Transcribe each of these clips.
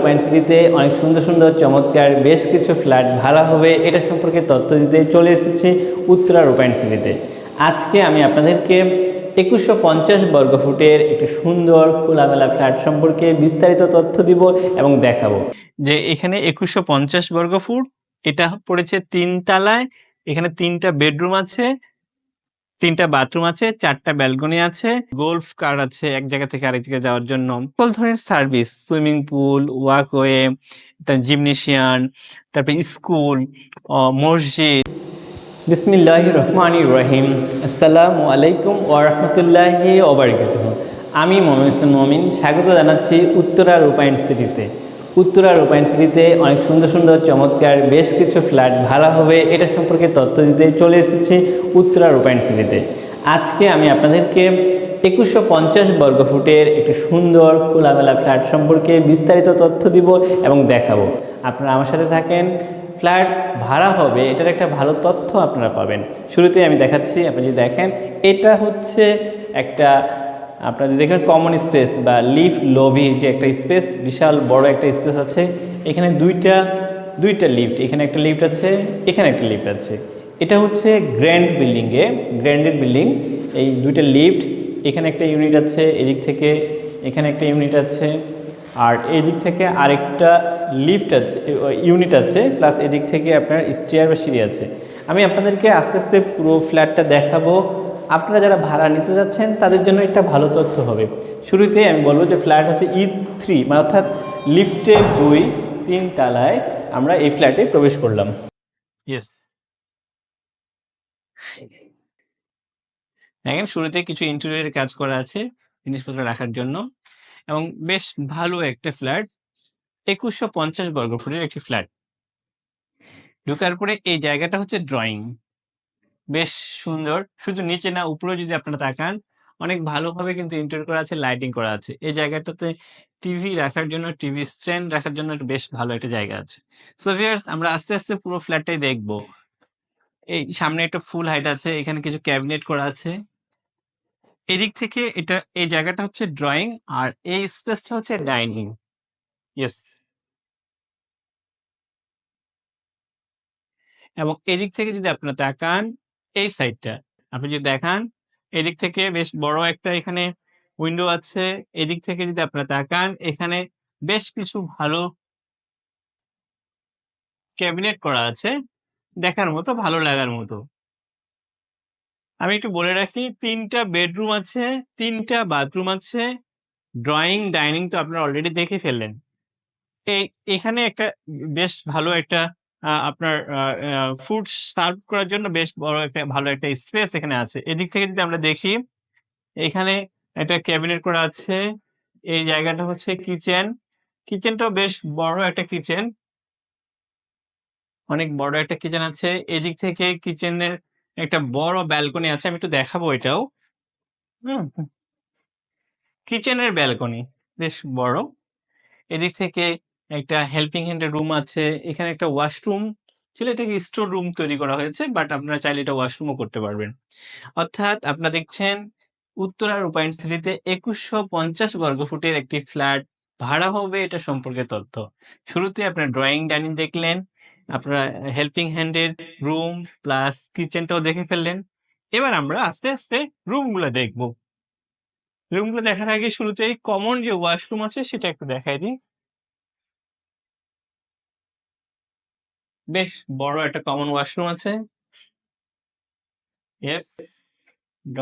রূপায়ণ সিটিতে অনেক সুন্দর সুন্দর, চমৎকার, বেশ কিছু ফ্ল্যাট ভাড়া হবে। এটা সম্পর্কে তথ্য দিতে চলে এসেছি উত্তরা রূপায়ণ সিটিতে আজকে আমি আপনাদেরকে একুশশো পঞ্চাশ বর্গ ফুটের একটি সুন্দর খোলামেলা ফ্ল্যাট সম্পর্কে বিস্তারিত তথ্য দিব এবং দেখাবো। যে এখানে একুশশো পঞ্চাশ বর্গ ফুট, এটা পড়েছে তিন তালায় এখানে তিনটা বেডরুম আছে তিনটা বাথরুম আছে, চারটা ব্যালকনি আছে, গোলফ কার আছে এক জায়গা থেকে আরেক জায়গায় যাওয়ার জন্য। সকল ধরনের service, swimming pool, walkway gymnasium, তারপরে স্কুল মসজিদ। বিসমিল্লাহ রহমান রহিম। আসসালামু আলাইকুম ওরহমতুল্লাহি ওবরকাত আমি মোহাম্মদ ইসলাম মমিন, স্বাগত জানাচ্ছি উত্তরা রূপায়ণ সিটিতে। উত্তরা রূপায়ণ সিটিতে অনেক সুন্দর সুন্দর চমৎকার বেশ কিছু ফ্ল্যাট ভাড়া হবে, এটা সম্পর্কে তথ্য দিতে চলে এসেছি উত্তরা রূপায়ণ সিটিতে। আজকে আমি আপনাদেরকে একুশশো পঞ্চাশ বর্গফুটের একটি সুন্দর খোলামেলা ফ্ল্যাট সম্পর্কে বিস্তারিত তথ্য দিব এবং দেখাবো। আপনারা আমার সাথে থাকেন, ফ্ল্যাট ভাড়া হবে, এটার একটা ভালো তথ্য আপনারা পাবেন। শুরুতে আমি দেখাচ্ছি, আপনি যদি দেখেন, এটা হচ্ছে একটা আপনারা যদি দেখেন কমন স্পেস বা লিফট লবি যে একটা স্পেস বিশাল বড় একটা স্পেস আছে, এখানে দুইটা দুইটা লিফট এখানে একটা লিফট আছে, এখানে একটা লিফট আছে। এটা হচ্ছে গ্র্যান্ড বিল্ডিংয়ে গ্র্যান্ডেড বিল্ডিং এই দুইটা লিফট এখানে একটা ইউনিট আছে এদিক থেকে, এখানে একটা ইউনিট আছে, আর এদিক থেকে আরেকটা লিফট আছে ইউনিট আছে প্লাস এদিক থেকে আপনার স্টেয়ার বা সিঁড়ি আছে। আমি আপনাদেরকে আস্তে আস্তে পুরো ফ্ল্যাটটা দেখাবো। আপনারা যারা ভাড়া নিতে যাচ্ছেন, তাদের জন্য একটা ভালো তথ্য হবে। শুরুতেই আমি বলব যে ফ্ল্যাট হচ্ছে ই থ্রি মানে অর্থাৎ লিফটে দুই তিন তালায় আমরা এই ফ্ল্যাটে প্রবেশ করলাম। ইয়েস দেখেন, শুরুতে কিছু ইন্টেরিয়রের কাজ করা আছে, জিনিসপত্র রাখার জন্য। এবং বেশ ভালো একটা ফ্ল্যাট, একুশশো পঞ্চাশ বর্গ ফুটের একটি ফ্ল্যাট। ঢোকার পরে এই জায়গাটা হচ্ছে ড্রয়িং বেশ সুন্দর। শুধু নিচে না উপরে যদি আপনারা তাকান, অনেক ভালোভাবে কিন্তু ইন্টার করা আছে লাইটিং করা আছে। এই জায়গাটাতে টিভি রাখার জন্য টিভি স্ট্যান্ড রাখার জন্য বেশ ভালো একটা জায়গা আছে। সো ভিয়ার্স আমরা আস্তে আস্তে পুরো ফ্ল্যাটটাই দেখব। এই সামনে একটা ফুল হাইট আছে, এখানে কিছু ক্যাবিনেট করা আছে। এদিক থেকে এটা, এই জায়গাটা হচ্ছে ড্রয়িং আর এই স্পেসটা হচ্ছে ডাইনিং ইয়েস এবং এদিক থেকে যদি আপনারা তাকান এই সাইডটা। আপনি যদি দেখান, এদিক থেকে বেশ বড় একটা এখানে উইন্ডো আছে। এদিক থেকে যদি আপনারা তাকান, এখানে বেশ কিছু ভালো ক্যাবিনেট করা আছে, দেখার মতো, ভালো লাগার মতো। আমি একটু বলে রাখি, তিনটা বেডরুম আছে, তিনটা বাথরুম আছে। ড্রয়িং, ডাইনিং তো আপনারা অলরেডি দেখে ফেললেন। এই এখানে একটা বেশ ভালো একটা আপনার ফুড সার্ভ করার জন্য বেশ বড় একটা, ভালো একটা স্পেস এখানে আছে। এদিক থেকে যদি আমরা দেখি, এখানে একটা ক্যাবিনেট করা আছে। এই জায়গাটা হচ্ছে কিচেন কিচেনটাও বেশ বড় একটা কিচেন অনেক বড় একটা কিচেন আছে। এদিক থেকে কিচেনের একটা বড় ব্যালকনি আছে। আমি একটু দেখাবো এটাও। কিচেনের ব্যালকনি বেশ বড়। এদিক থেকে একটা হেল্পিং হ্যান্ডের রুম আছে। এখানে একটা ওয়াশরুম ছিল এটাকে স্টোর রুম তৈরি করা হয়েছে বাট আপনারা চাইলে এটা ওয়াশরুমও করতে পারবেন। অর্থাৎ আপনারা দেখছেন, উত্তরা রূপায়ণ সিটিতে একুশশো পঞ্চাশ বর্গ ফুটের একটি ফ্ল্যাট ভাড়া হবে এটা সম্পর্কে তথ্য। শুরুতে আপনার ড্রয়িং ডাইনিং দেখলেন, আপনারা হেল্পিং হ্যান্ডের রুম প্লাস কিচেনটাও দেখে ফেললেন। এবার আমরা আস্তে আস্তে রুমগুলো দেখব। রুমগুলো দেখার আগে শুরুতেই কমন যে ওয়াশরুম আছে সেটা একটু দেখাই দিই। বেশ বড় একটা কমন ওয়াশরুম আছে।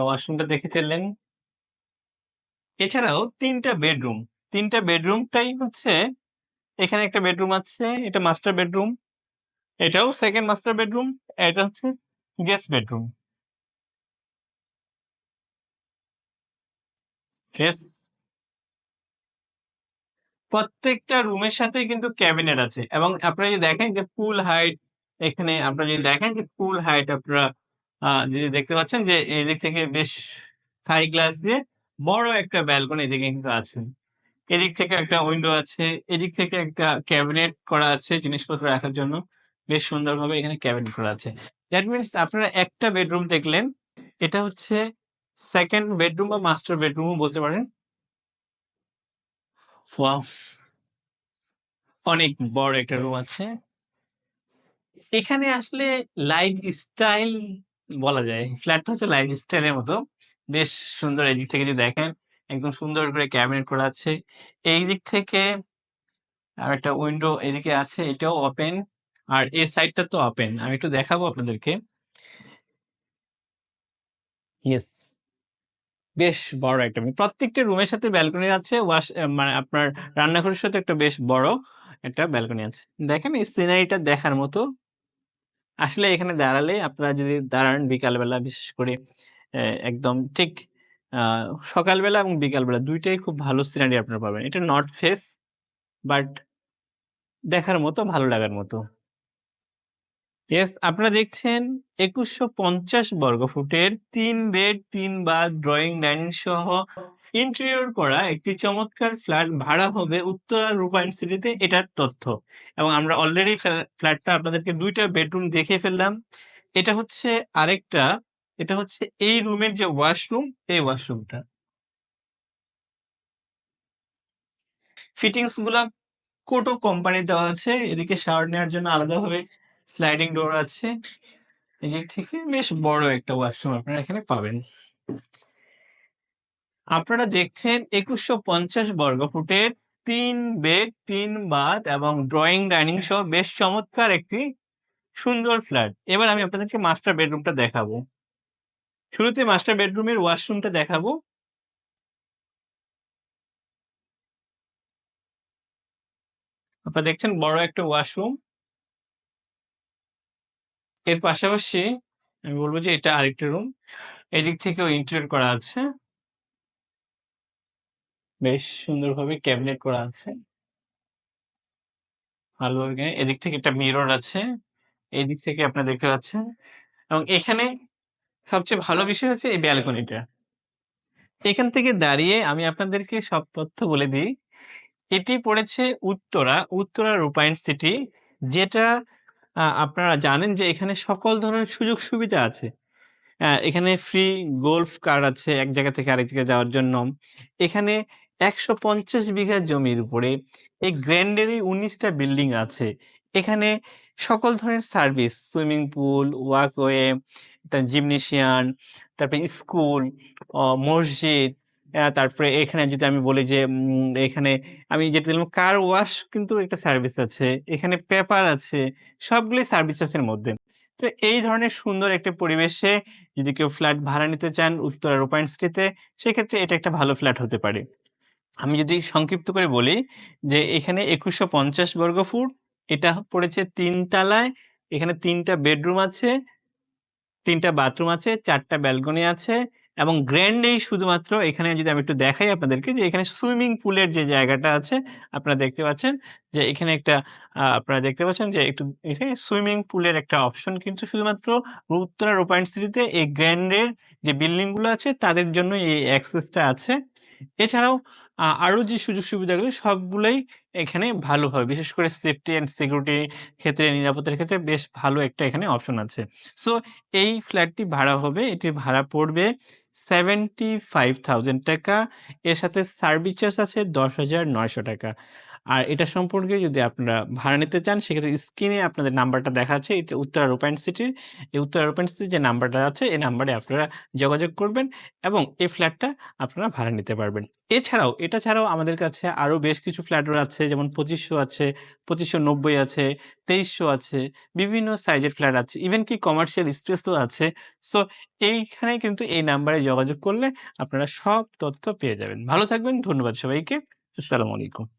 ওয়াশরুমটা দেখে ফেললেন। এছাড়াও তিনটা বেডরুম তিনটা বেডরুমটাই হচ্ছে, এখানে একটা বেডরুম আছে, এটা মাস্টার বেডরুম এটাও সেকেন্ড মাস্টার বেডরুম এটা হচ্ছে গেস্ট বেডরুম প্রত্যেকটা রুমের সাথে কিন্তু ক্যাবিনেট আছে। এবং আপনারা যদি দেখেন যে ফুল হাইট, এখানে আপনারা যদি দেখেন যে ফুল হাইট আপনারা যদি দেখতে পাচ্ছেন যে এদিক থেকে বেশ থাই গ্লাস দিয়ে বড় একটা ব্যালকনি এদিকে কিন্তু আছে। এদিক থেকে একটা উইন্ডো আছে, এদিক থেকে একটা ক্যাবিনেট করা আছে জিনিসপত্র রাখার জন্য। বেশ সুন্দরভাবে এখানে ক্যাবিনেট করা আছে। দ্যাট মিনস আপনারা একটা বেডরুম দেখলেন, এটা হচ্ছে সেকেন্ড বেডরুম বা মাস্টার বেডরুমও বলতে পারেন। অনেক বড় একটা রুম আছে। এখানে আসলে লাইফ স্টাইল বলা যায়। ফ্ল্যাটটা হচ্ছে লাইফ স্টাইলের মতো। বেশ সুন্দর এদিক থেকে যদি দেখেন, একদম সুন্দর করে ক্যাবিনেট করা আছে। এই দিক থেকে আর একটা উইন্ডো এদিকে আছে, এটাও ওপেন আর এই সাইডটা তো ওপেন আমি একটু দেখাবো আপনাদেরকে। ইয়েস বেশ বড় একটা। প্রত্যেকটা রুমের সাথে ব্যালকনি আছে ওয়াশ মানে আপনার রান্নাঘরের সাথে একটা বেশ বড় একটা ব্যালকনি আছে। দেখেন এই সিনারিটা দেখার মতো। আসলে এখানে দাঁড়ালে আপনারা যদি দাঁড়ান বিকালবেলা, বিশেষ করে একদম ঠিক সকালবেলা এবং বিকালবেলা দুইটাই খুব ভালো সিনারি আপনারা পাবেন। এটা নর্থ ফেস বাট দেখার মতো, ভালো লাগার মতো। ইয়েস আপনারা দেখছেন একুশশো পঞ্চাশ বর্গ ফুটের তিন বেড, তিন বাথ ড্রয়িং ডাইনিং সহ ইন্টেরিয়র করা একটি চমৎকার ফ্ল্যাট ভাড়া হবে উত্তরা রূপায়ণ সিটিতে এটার তথ্য। এবং আমরা অলরেডি ফ্ল্যাটটা আপনাদেরকে দুইটা বেডরুম দেখে ফেললাম। এটা হচ্ছে আরেকটা, এটা হচ্ছে এই রুমের যে ওয়াশরুম এই ওয়াশরুমটা ফিটিংসগুলা কোটো কোম্পানি দেওয়া আছে, এদিকে শাওয়ার নেওয়ার জন্য আলাদাভাবে স্লাইডিং ডোর আছে। এদিক থেকে বেশ বড় একটা ওয়াশরুম আপনারা এখানে পাবেন। আপনারা দেখছেন একুশশো পঞ্চাশ বর্গ ফুটের তিন বেড তিন বাথ এবং ড্রয়িং ডাইনিং সহ বেশ চমৎকার একটি সুন্দর ফ্ল্যাট এবার আমি আপনাদেরকে মাস্টার বেডরুমটা দেখাবো। শুরুতে মাস্টার বেডরুমের ওয়াশরুমটা দেখাবো। আপনারা দেখছেন বড় একটা ওয়াশরুম এর পাশাপাশি আমি বলব যে এটা আরেকটা রুম এদিক থেকেও ইন্টেরিয়র করা আছে। বেশ সুন্দরভাবে ক্যাবিনেট করা আছে। ভালো এদিক থেকে একটা মিরর আছে। এদিক থেকে আপনারা দেখতে পাচ্ছেন। এবং এখানে সবচেয়ে ভালো বিষয় হচ্ছে এই ব্যালকনিটা এখান থেকে দাঁড়িয়ে আমি আপনাদেরকে সব তথ্য বলে দিই। এটি পড়েছে উত্তরা উত্তরা রূপায়ণ সিটি যেটা আপনারা জানেন যে এখানে সকল ধরনের সুযোগ সুবিধা আছে। এখানে ফ্রি গোল্ফ কার আছে, এক জায়গা থেকে আরেক জায়গায় যাওয়ার জন্য। এখানে একশো পঞ্চাশ বিঘা জমির উপরে এই গ্র্যান্ডেরই উনিশটা বিল্ডিং আছে। এখানে সকল ধরনের service, swimming pool, walkway gymnasium তারপরে স্কুল মসজিদ তারপরে এখানে যদি আমি বলি যে এখানে আমি যেটা দিলাম কার ওয়াশ কিন্তু একটা সার্ভিস আছে, এখানে পেপার আছে সবগুলি সার্ভিস আছে এর মধ্যে। তো এই ধরনের সুন্দর একটা পরিবেশে যদি কেউ ফ্ল্যাট ভাড়া নিতে চান উত্তরা রূপায়ণ সিটিতে সেক্ষেত্রে এটা একটা ভালো ফ্ল্যাট হতে পারে। আমি যদি সংক্ষিপ্ত করে বলি যে, এখানে একুশশো পঞ্চাশ বর্গ ফুট, এটা পড়েছে তিন তলায়, এখানে তিনটা বেডরুম আছে, তিনটা বাথরুম আছে, চারটা ব্যালকনি আছে এবং গ্র্যান্ডেই শুধুমাত্র এখানে যদি আমি একটু দেখাই আপনাদেরকে যে এখানে সুইমিং পুলের যে জায়গাটা আছে, আপনারা দেখতে পাচ্ছেন যে এখানে একটা আপনারা দেখতে পাচ্ছেন যে একটু এখানে সুইমিং পুলের একটা অপশন কিন্তু শুধুমাত্র উত্তরা রূপায়ণ সিটিতে এই গ্র্যান্ডের যে বিল্ডিংগুলো আছে তাদের জন্য এই অ্যাক্সেসটা আছে। এছাড়াও আহ, আরও যে সুযোগ সুবিধাগুলো সবগুলোই এখানে ভালো হবে। বিশেষ করে সেফটি অ্যান্ড সিকিউরিটি ক্ষেত্রে নিরাপত্তার ক্ষেত্রে বেশ ভালো একটা এখানে অপশন আছে। সো এই ফ্ল্যাটটি ভাড়া হবে এটি ভাড়া পড়বে সেভেন্টি ফাইভ থাউজেন্ড টাকা। এর সাথে সার্ভিস চার্জ আছে দশ হাজার নয়শো টাকা। আর এটা সম্পর্কে যদি আপনারা ভাড়া নিতে চান, সেক্ষেত্রে স্ক্রিনে আপনাদের নাম্বারটা দেখা আছে এটা উত্তরা রূপায়ণ সিটির, এই উত্তরা রূপায়ণ সিটির যে নাম্বারটা আছে, এই নাম্বারে আপনারা যোগাযোগ করবেন এবং এই ফ্ল্যাটটা আপনারা ভাড়া নিতে পারবেন। এছাড়াও, এটা ছাড়াও আমাদের কাছে আরও বেশ কিছু ফ্ল্যাটও আছে যেমন পঁচিশশো আছে, পঁচিশশো নব্বই আছে, তেইশশো আছে, বিভিন্ন সাইজের ফ্ল্যাট আছে, ইভেন কি কমার্শিয়াল স্পেসও আছে। সো, এইখানে কিন্তু এই নাম্বারে যোগাযোগ করলে আপনারা সব তথ্য পেয়ে যাবেন। ভালো থাকবেন, ধন্যবাদ সবাইকে। আসসালামু আলাইকুম।